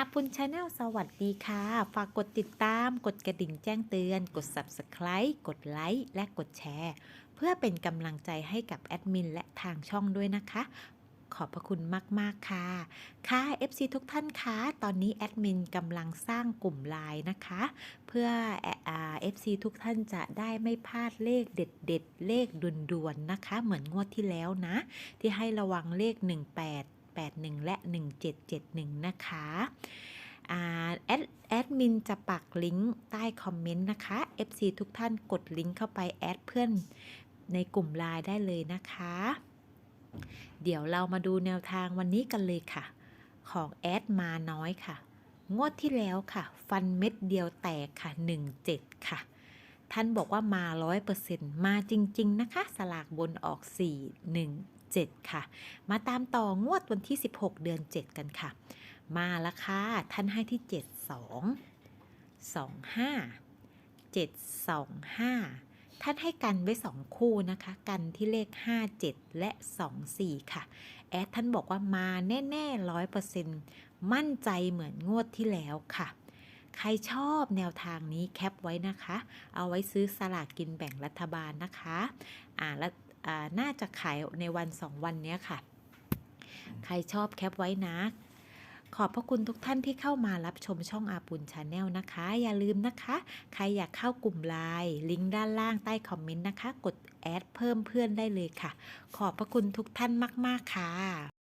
อาปุณชาแนลสวัสดีค่ะ ฝากกดติดตาม กดกระดิ่งแจ้งเตือน กด Subscribe กดไลค์และกดแชร์ เพื่อเป็นกำลังใจให้กับแอดมินและทางช่องด้วยนะคะ ขอบพระคุณมาก ๆ ค่ะ ค่ะ FC ทุกท่านคะตอนนี้แอดมินกำลังสร้างกลุ่มไลน์นะคะ เพื่อเอฟซีทุกท่านจะได้ไม่พลาดเลขเด็ดๆเลขด่วนๆนะคะ เหมือนงวดที่แล้วนะ ที่ให้ระวังเลข 1881 และ 1771 นะคะอ่าแอดแอด มินจะปักลิงก์ใต้คอมเมนต์นะคะ FC ทุกท่านกดลิงก์เข้าไปแอดเพื่อนในกลุ่มไลน์ได้เลยนะคะ เดี๋ยวเรามาดูแนวทางวันนี้กันเลยค่ะ ของแอดมาน้อยค่ะ งวดที่แล้วค่ะ ฟันเม็ดเดียวแตกค่ะ 17 ค่ะ ท่านบอกว่ามา100%มาจริง ๆ นะคะ สลากบนออก 4 1 7 ค่ะ มาตามต่องวดวันที่ 16 เดือน 7 กันค่ะ มาแล้วค่ะท่านให้ที่ 7 2 2 5 7 2 5 ท่านให้กันไว้ 2 คู่นะคะ กันที่เลข 5 7 และ 2 4 ค่ะ แอดท่านบอกว่ามาแน่ๆร้อยเปอร์เซ็นต์มั่นใจเหมือนงวดที่แล้วค่ะ ใครชอบแนวทางนี้แคปไว้นะคะ เอาไว้ซื้อสลากกินแบ่งรัฐบาลนะคะ อ่าและอ่าน่าจะขายในวันสองวันนี้ค่ะ ใครชอบแคปไว้นะ ขอบพระคุณทุกท่านที่เข้ามารับชมช่องอาปุนชาแนลนะคะ อย่าลืมนะคะ ใครอยากเข้ากลุ่มไลน์ลิงก์ด้านล่างใต้คอมเมนต์นะคะ กดแอดเพิ่มเพื่อนได้เลยค่ะ ขอบพระคุณทุกท่านมาก ๆ ค่ะ